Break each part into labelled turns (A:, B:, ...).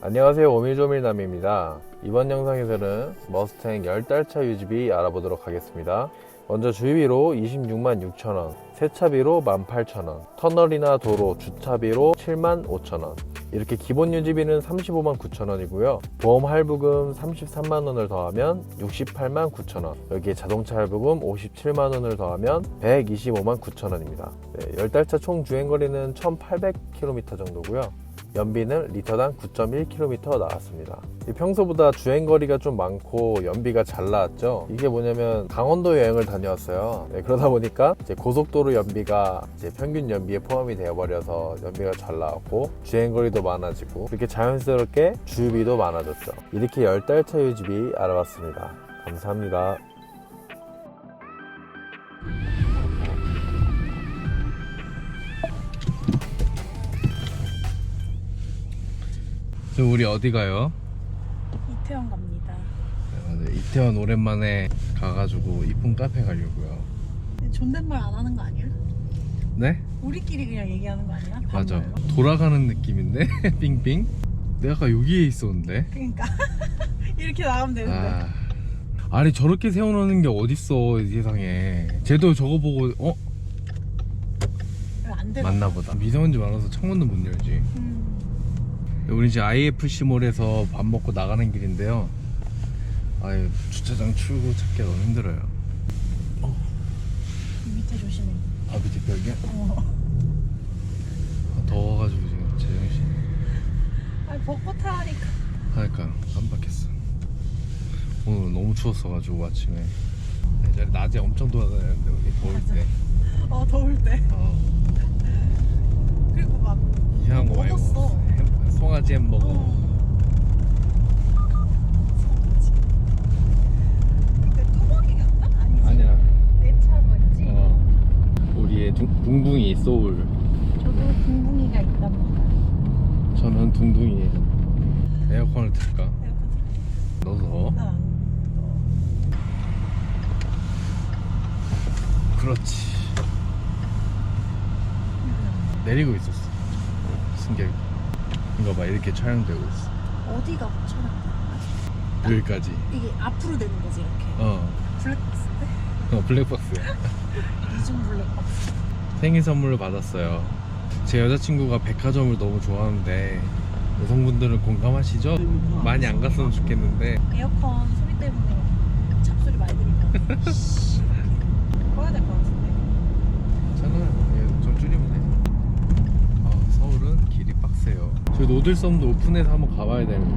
A: 안녕하세요. 오밀조밀남입니다. 이번 영상에서는 머스탱 10달차 유지비 알아보도록 하겠습니다. 먼저 주유비로 26만 6천원 세차비로 18,000원 터널이나 도로 주차비로 7만 5천원. 이렇게 기본 유지비는 35만 9천원이고요. 보험 할부금 33만원을 더하면 68만 9천원. 여기에 자동차 할부금 57만원을 더하면 125만 9천원입니다. 네, 10달차 총 주행거리는 1800km 정도고요 연비는 리터당 9.1km 나왔습니다. 이 평소보다 주행 거리가 좀 많고 연비가 잘 나왔죠. 이게 뭐냐면 강원도 여행을 다녀왔어요. 네, 그러다 보니까 고속도로 연비가 평균 연비에 포함이 되어버려서 연비가 잘 나왔고 주행 거리도 많아지고 이렇게 자연스럽게 주유비도 많아졌죠. 이렇게 10달차 유지비 알아봤습니다. 감사합니다. 저 우리 어디 가요?
B: 이태원 갑니다.
A: 네, 이태원 오랜만에 가가지고 이쁜 카페 가려고요.
B: 근데 존댓말 안 하는 거 아니야?
A: 네?
B: 우리끼리 그냥 얘기하는 거 아니야?
A: 맞아.
B: 반말로?
A: 돌아가는 느낌인데? 빙빙? 내가 아까 여기에 있었는데?
B: 그러니까 이렇게 나가면 되는데.
A: 아. 아니 저렇게 세워놓는 게 어딨어 이 세상에 쟤도 저거 보고 어?
B: 안 돼.
A: 맞나 보다 미세먼지 많아서 창문도 못 열지
B: 음,
A: 우리 이제 IFC몰에서 밥 먹고 나가는 길인데요 아유 주차장 출구 찾기가 너무 힘들어요
B: 이 밑에 조심해.
A: 아 밑에 벽에?
B: 어.
A: 아, 더워가지고 지금 제정신
B: 아니 벚꽃 하니까.
A: 그러니까 깜빡했어 오늘 너무 추웠어가지고 아침에 예전에 낮에 엄청 돌아다녔는데 우리 더울. 때
B: 어 더울 때.
A: 어,
B: 그리고 막.
A: 이상한 거 많이
B: 먹었어.
A: 송아지 햄버거.
B: 어. 차였지.
A: 어, 우리의 둥, 둥둥이 소울.
B: 저도 붕붕이가 있답니다.
A: 저는 둥둥이에요. 에어컨을 틀까?
B: 에어컨
A: 넣어서.
B: 나안
A: 그렇지. 내리고 있었어. 승객 이거 봐. 이렇게 촬영되고 있어.
B: 어디가 촬영되는
A: 여기까지.
B: 이게 앞으로 되는 거지 이렇게.
A: 어,
B: 블랙박스인데?
A: 어 블랙박스야.
B: 이중 블랙박스.
A: 생일 선물로 받았어요. 제 여자친구가 백화점을 너무 좋아하는데 여성분들은 공감하시죠? 많이 안 갔으면 좋겠는데.
B: 에어컨 소리 때문에 잡소리 많이 꺼야 될 것 같은데.
A: 괜찮아요 예, 좀 줄이면 돼 아, 서울은 길이 빡세요 저희 노들섬도 오픈해서 한번 가봐야 되는데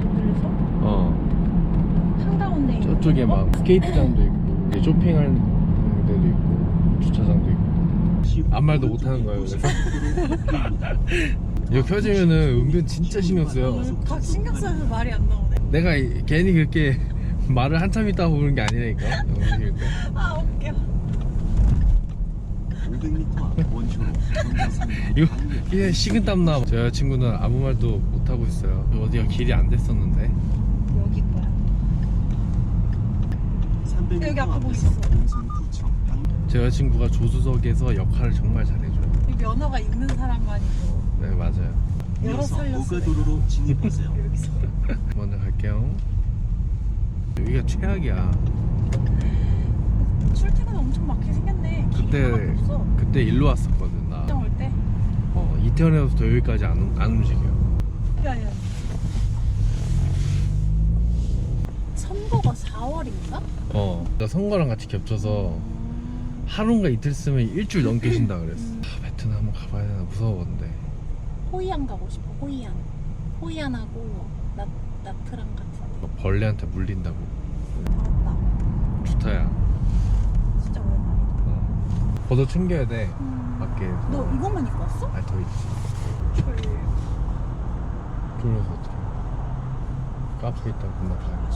B: 그래서
A: 어
B: 한가운데 있는
A: 저쪽에
B: 거?
A: 막 스케이트장도 있고 쇼핑할 데도 있고 주차장도 있고 아무 말도 못하는 거예요 그래서 이거 켜지면은 은근 진짜 신경 써요
B: 음, 각 신경 써서 말이 안 나오네.
A: 내가 이- 괜히 그렇게 말을 한참 있다고 그런 게 아니라니까 어, 그러니까.
B: 아 웃겨.
C: 500m 앞 원효로 경사선
A: 이거 이게 식은땀 나. 제 여자친구는 아무 말도 못 하고 있어요. 어디가 길이 안 됐었는데.
B: 여기 거야.
C: 300m
B: 여기 보이셨어.
C: 동성구청
A: 방제 여자친구가 조수석에서 역할을 정말 잘해줘요.
B: 이 면허가 있는 사람만이고
A: 네 맞아요.
B: 살렸어.
C: 오가도로로 진입하세요.
B: 여기서.
A: 먼저 갈게요. 여기가 최악이야.
B: 출퇴근 엄청 막히게 생겼네. 길이
A: 그때
B: 하나도 없어.
A: 그때 일로 왔었거든 태원에서부터 여기까지 안, 움- 안 움직여.
B: 야야. 선거가 4월인가?
A: 어. 나 선거랑 같이 겹쳐서 하루인가 이틀 쓰면 일주일 넘게 쉰다 그랬어. 아, 베트남 한번 가봐야 되나 무서웠는데.
B: 호이안 가고 싶어. 호이안. 호이안하고 나 나트랑 같은.
A: 벌레한테 물린다고.
B: 맞다.
A: 좋다야.
B: 진짜 오랜만이다.
A: 어. 겉옷 챙겨야 돼.
B: 음.
A: 밖에.
B: 너 이것만 입고 왔어?
A: 아, 더 있지. 졸려서 어떡해. 카페 있다 겁나 가야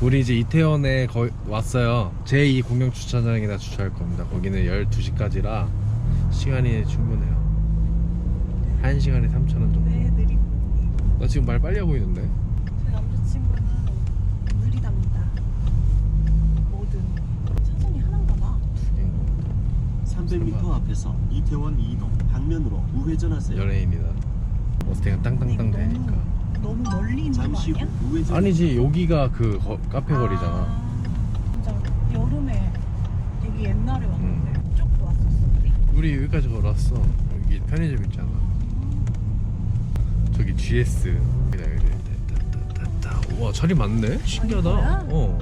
A: 우리 이제 이태원에 거의 왔어요. 제2 공영 주차장에다 주차할 겁니다. 거기는 12시까지라 시간이 충분해요. 1시간에 3,000원 정도.
B: 네 느리고.
A: 나 지금 말 빨리 하고 있는데.
B: 제 남자친구는 느리답니다. 뭐든 차선이 하나인가 봐.
C: 300m 앞에서 이태원 2동 방면으로 우회전하세요.
A: 연예인이다. 머스탱은 땅땅땅
B: 이거 너무
A: 되니까.
C: 잠시
B: 아니야?
C: 후 우회전
A: 아니지 여기가 그 거- 카페 거리잖아
B: 아, 진짜 여름에 되게 옛날에 왔는데
A: 음.
B: 쭉 왔었어 우리?
A: 우리 여기까지 걸어왔어 여기 편의점 있잖아 저기 GS 여기다 여기다 여기다. 와 자리 많네 신기하다? 어